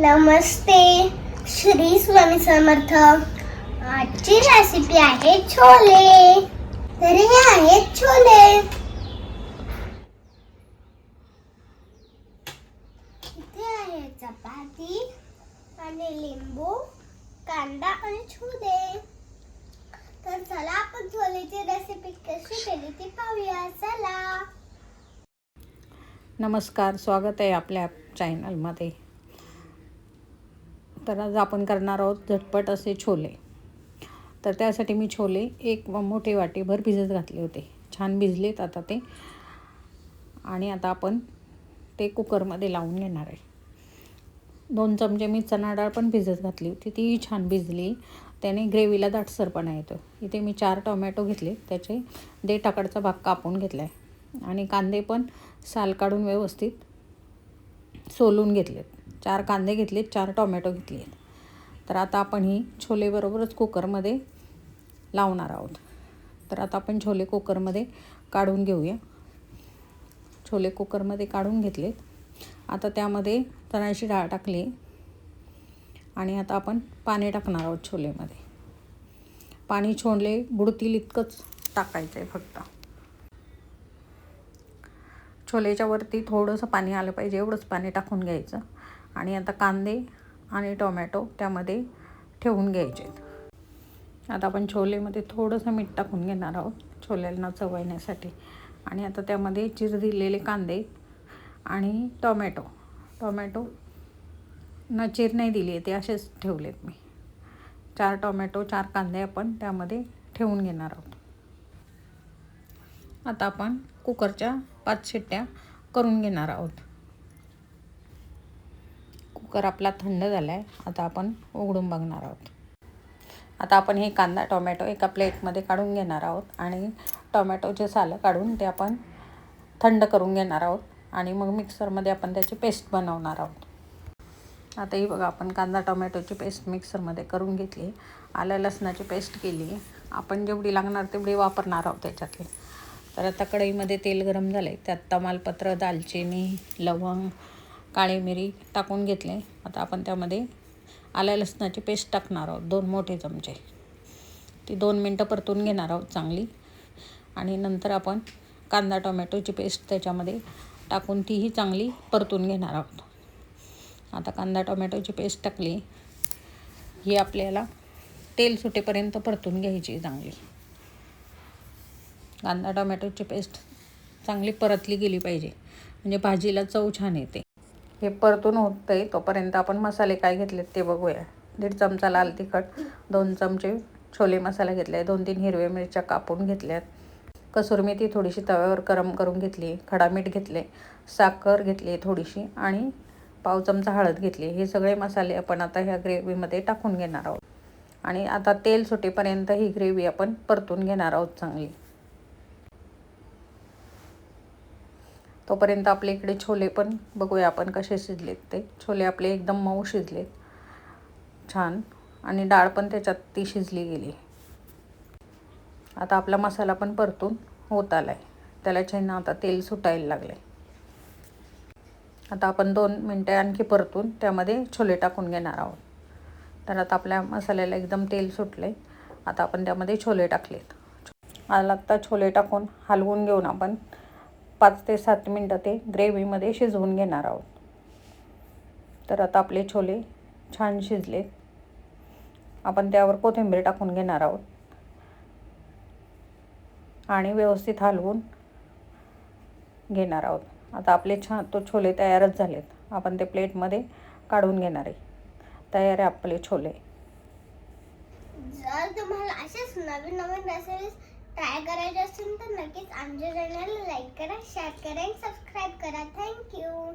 नमस्ते. श्री स्वामी समर्थ. आजची रेसिपी आहे छोले. तर हे आहेत छोले. इथे आहे चपाती आणि लिंबू कांदा आणि छोले. तर चला आपण छोलेची रेसिपी कशी केली ती पाहूया. चला. नमस्कार स्वागत आहे आपल्या चॅनलमध्ये तर आज आपण करणार आहोत झटपट असे छोले. तर त्यासाठी मी छोले एक व मोठी वाटीभर भिजत घातले होते. छान भिजलेत आता ते. आणि आता आपण ते कुकरमध्ये लावून घेणार आहे. दोन चमचे मी चणा डाळ पण भिजत घातली होती. तीही छान भिजली. त्याने ग्रेव्हीला दाटसरपणा येतो इथे मी चार टोमॅटो घेतले. त्याचे देठाकडचा भाग कापून घेतला आहे. आणि कांदे पण साल काढून व्यवस्थित सोलून घेतलेत. चार कांदे घेतले चार टोमॅटो आहेत तर आता आपण ही छोलेबरोबरच कुकरमध्ये लावणार आहोत. तर आता आपण छोले कुकरमध्ये काढून घेऊया. छोले कुकरमध्ये काढून घेतलेत. आता त्यामध्ये चण्याची डाळ टाकली. आणि आता आपण पाणी टाकणार आहोत छोलेमध्ये. पाणी छोले बुडतील इतकंच टाकायचं आहे फक्त. छोलेच्या वरती थोडंसं पाणी आलं पाहिजे एवढंच पाणी टाकून घ्यायचं. आणि आता कांदे आणि टोमॅटो त्यामध्ये ठेवून घ्यायचे. आता आपण छोलेमध्ये थोडंसं मीठ टाकून घेणार आहोत छोल्यांना चव येण्यासाठी. आणि आता त्यामध्ये चिर दिलेले कांदे आणि टोमॅटो. टोमॅटो न चिर नाही दिली आहे ते असेच ठेवलेत मी. चार टोमॅटो चार कांदे आपण त्यामध्ये ठेवून घेणार आहोत. आता आपण कुकरच्या पाच शिट्ट्या करून घेणार आहोत. कुकर आपला थंड झाला आहे आता आपण उघडून बघणार आहोत. आता आपण हे कांदा टोमॅटो एका प्लेटमध्ये काढून घेणार आहोत आणि टोमॅटोचे सालं काढून ते आपण थंड करून घेणार आहोत आणि मग मिक्सरमध्ये आपण त्याची पेस्ट बनवणार आहोत. आता ही बघा आपण कांदा टोमॅटोची पेस्ट मिक्सरमध्ये करून घेतली. आलं लसणाची पेस्ट केली. आपण जेवढी लागणार तेवढी वापरणार आहोत त्याच्यातली. तर आता कढईमध्ये तेल गरम झाले त्यात तमालपत्र दालचिनी लवंग काळी मिरी टाकून घेतले. आता आपण त्यामध्ये आल्या लसणाची पेस्ट टाकणार आहोत. दोन मोठे चमचे. ती दोन मिनटं परतून घेणार आहोत चांगली. आणि नंतर आपण कांदा टोमॅटोची पेस्ट त्याच्यामध्ये टाकून तीही चांगली परतून घेणार आहोत. आता कांदा टोमॅटोची पेस्ट टाकली. ही आपल्याला तेल सुटेपर्यंत परतून घ्यायची चांगली. कांदा टोमॅटोची पेस्ट चांगली परतली गेली पाहिजे. म्हणजे भाजीला चव छान येते. हे परतून होत आहे तोपर्यंत आपण मसाले काय घेतलेत ते बघूया. दीड चमचा लाल तिखट दोन चमचे छोले मसाला घेतले आहे दोन तीन हिरव्या मिरच्या कापून घेतल्यात. कसुरी मेथी थोडीशी तव्यावर गरम करून घेतली खडा मीठ घेतले साखर घेतली थोडीशी आणि पाव चमचा हळद घेतली. हे सगळे मसाले आपण आता ह्या ग्रेव्हीमध्ये टाकून घेणार आहोत. आणि आता तेल सुटेपर्यंत ही ग्रेव्ही आपण परतून घेणार आहोत चांगली. तोपर्यंत आपल्या इकडे छोले पण बघूया आपण कसे शिजलेत ते. छोले आपले एकदम मऊ शिजलेत. छान. आणि डाळ पण त्याच्यात ती शिजली गेली. आता आपला मसाला पण परतून होत आला आहे त्याला छान आता तेल सुटायला लागले आता आपण दोन मिनटे आणखी परतून त्यामध्ये छोले टाकून घेणार आहोत. तर आता आपल्या मसाल्याला एकदम तेल सुटले आता आपण त्यामध्ये छोले टाकलेत. आता छोले टाकून हलवून घेऊन आपण पाच ते सात मिनटं ते ग्रेव्हीमध्ये शिजवून घेणार आहोत. तर आता आपले छोले छान शिजले आपण त्यावर कोथिंबीर टाकून घेणार आहोत. आणि व्यवस्थित हलवून घेणार आहोत. आता आपले छान तो छोले तयारच झालेत. आपण ते प्लेटमध्ये काढून घेणार आहे. तयार आहे आपले छोले. जर तुम्हाला असेच नवीन नवीन रेसिपीज ट्राय करायचे असेल तर नक्कीच आमच्या चॅनलला लाईक करा शेअर करा आणि सबस्क्राईब करा. थँक्यू